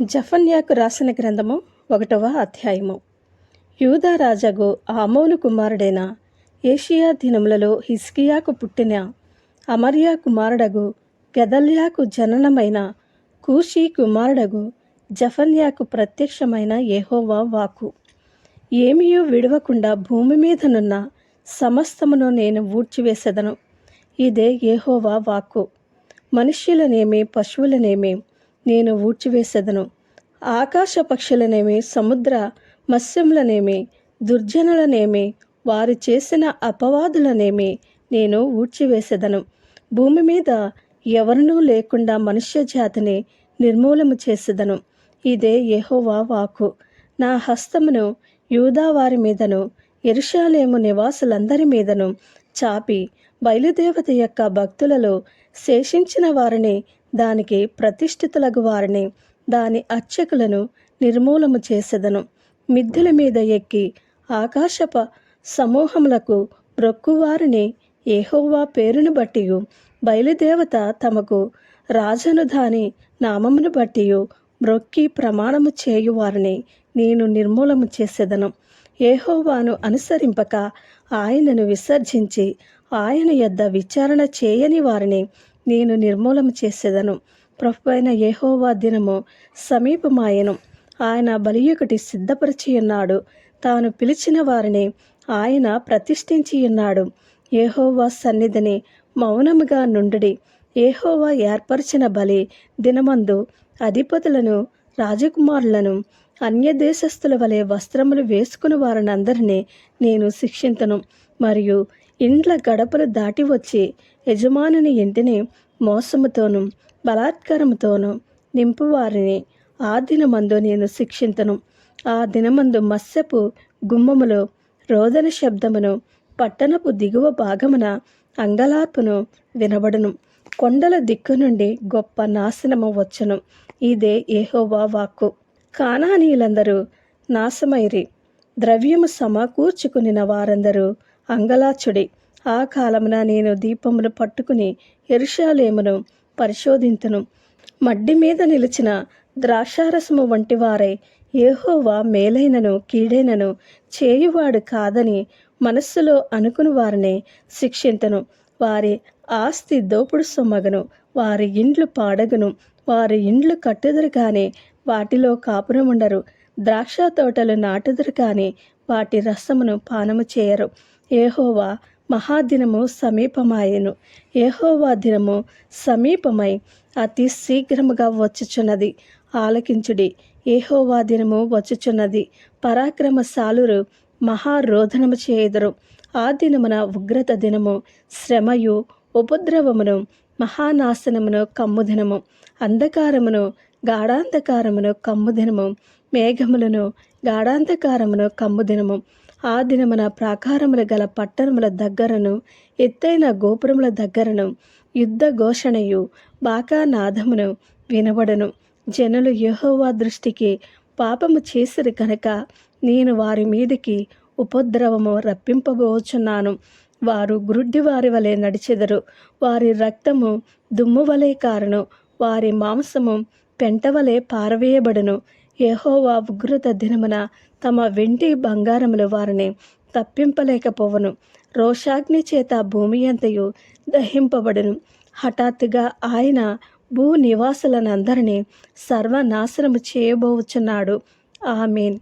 జఫన్యాకు రాసిన గ్రంథము ఒకటవ అధ్యాయము. యూదా రాజగు ఆమోను కుమారుడైన ఏషియా దినములలో హిస్కియాకు పుట్టిన అమర్యా కుమారుడగు గదల్యాకు జననమైన కూషి కుమారుడగు జఫన్యాకు ప్రత్యక్షమైన యెహోవా వాకు ఏమీయూ విడవకుండా భూమి మీదనున్న సమస్తమును నేను ఊడ్చివేసెదను. ఇదే యెహోవా వాక్కు. మనుష్యులనేమి పశువులనేమి నేను ఊడ్చివేసెదను. ఆకాశ పక్షులనేమి సముద్ర మత్స్యములనేమి దుర్జనులనేమి వారు చేసిన అపవాదులనేమి నేను ఊడ్చివేసెదను. భూమి మీద ఎవరినూ లేకుండా మనుష్య జాతిని నిర్మూలము చేసేదను. ఇదే యెహోవా వాక్కు. నా హస్తమును యూదా వారి మీదను ఎరుషాలేము నివాసులందరి మీదను చాపి బయలుదేవత యొక్క భక్తులలో శేషించిన వారిని దానికి ప్రతిష్ఠితులగు వారిని దాని అర్చకులను నిర్మూలము చేసెదను. మిద్దెల మీద ఎక్కి ఆకాశప సమూహములకు బ్రొక్కువారిని ఏహోవా పేరును బట్టి బయలుదేవత తమకు రాజను దాని నామమును బట్టి మ్రొక్కి ప్రమాణము చేయువారిని నేను నిర్మూలము చేసేదను. ఏహోవాను అనుసరింపక ఆయనను విసర్జించి ఆయన యొద్ద విచారణ చేయని వారిని నేను నిర్మూలము చేసేదను. ప్రభు అయిన యహోవా దినము సమీపమాయను. ఆయన బలియొకటి సిద్ధపరిచి ఉన్నాడు తాను పిలిచిన వారిని ఆయన ప్రతిష్ఠించి ఉన్నాడు ఏహోవా సన్నిధిని మౌనముగా నుండి ఏహోవా ఏర్పరిచిన బలి దినమందు అధిపతులను రాజకుమారులను అన్య దేశస్థుల వలె వస్త్రములు వేసుకుని వారినందరినీ నేను శిక్షింతను. మరియు ఇండ్ల గడపలు దాటి వచ్చి యజమానుని ఇంటిని మోసముతోనూ బలాత్కారముతోనూ నింపువారిని ఆ దినమందు నేను శిక్షింతను. ఆ దినమందు మత్స్యపు గుమ్మములో రోదన శబ్దమును పట్టణపు దిగువ భాగమున అంగలార్పును వినబడును. కొండల దిక్కు నుండి గొప్ప నాశనము వచ్చును. ఇదే ఏహోవా వాక్కు. కానానీయులందరూ నాశమైరి ద్రవ్యము సమకూర్చుకునిన వారందరూ అంగలాచుడి ఆ కాలమున నేను దీపమును పట్టుకుని ఎరుషాలేమును పరిశోధింతును. మడ్డి మీద నిలిచిన ద్రాక్షారసము వంటి వారై ఏహోవా మేలైనను కీడైనను చేయువాడు కాదని మనస్సులో అనుకుని వారిని శిక్షింతను. వారి ఆస్తి దోపుడు సొమ్మగను వారి ఇండ్లు పాడగను వారి ఇండ్లు కట్టుదురు కానీ వాటిలో కాపురం ఉండరు. ద్రాక్ష తోటలు నాటుదురు కానీ వాటి రసమును పానము చేయరు. ఏహోవా మహాదినము సమీపమాయెను. ఏహోవా దినము సమీపమై అతి శీఘ్రముగా వచ్చుచున్నది. ఆలకించుడి. ఏహోవా దినము వచ్చుచున్నది. పరాక్రమశాలురు మహారోధనము చేయుదురు. ఆ దినమున ఉగ్రత దినము శ్రమయు ఉపద్రవమును మహానాశనమును కమ్ముదినము. అంధకారమును గాఢాంధకారమును కమ్ముదినము. మేఘములను గాఢాంధకారమును కమ్ముదినము. ఆ దినమున ప్రాకారములు గల పట్టణముల దగ్గరను ఎత్తైన గోపురముల దగ్గరను యుద్ధ ఘోషణయు బాకానాదమును వినబడను. జనులు యహోవా దృష్టికి పాపము చేసిరు కనుక నేను వారి మీదికి ఉపద్రవము రప్పింపబోచున్నాను. వారు గురుడ్డి వారి వలె నడిచెదరు. వారి రక్తము దుమ్ము వలె కారును. వారి మాంసము పెంట వలె పారవేయబడును. యెహోవా ఉగ్రత దినమున తమ వెండి బంగారములు వారిని తప్పింపలేకపోవను. రోషాగ్ని చేత భూమి అంతయు దహింపబడును. హఠాత్తుగా ఆయన భూ నివాసులనందరినీ సర్వనాశనము చేయబోచున్నాడు. ఆమెన్.